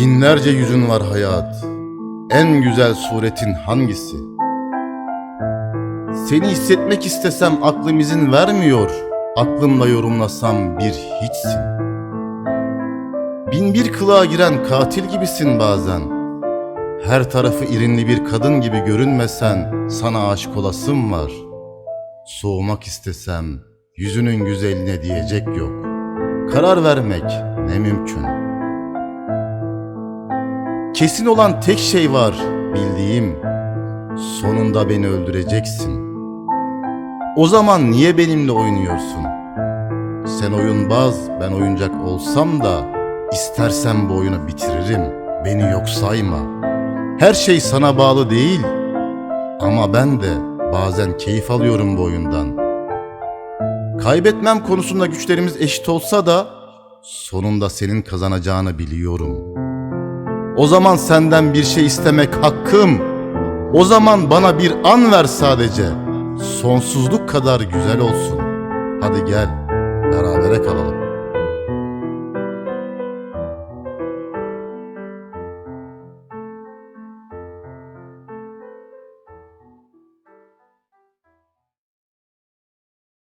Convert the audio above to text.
Binlerce yüzün var hayat. En güzel suretin hangisi? Seni hissetmek istesem aklım izin vermiyor. Aklımla yorumlasam bir hiçsin. Bin bir kılığa giren katil gibisin bazen. Her tarafı irinli bir kadın gibi görünmesen sana aşık olasım var. Soğumak istesem yüzünün güzelliğine diyecek yok. Karar vermek ne mümkün. Kesin olan tek şey var bildiğim. Sonunda beni öldüreceksin. O zaman niye benimle oynuyorsun? Sen oyunbaz, ben oyuncak olsam da istersen bu oyunu bitiririm. Beni yok sayma. Her şey sana bağlı değil. Ama ben de bazen keyif alıyorum bu oyundan. Kaybetmem konusunda güçlerimiz eşit olsa da sonunda senin kazanacağını biliyorum. O zaman senden bir şey istemek hakkım. O zaman bana bir an ver sadece. Sonsuzluk kadar güzel olsun. Hadi gel, berabere kalalım.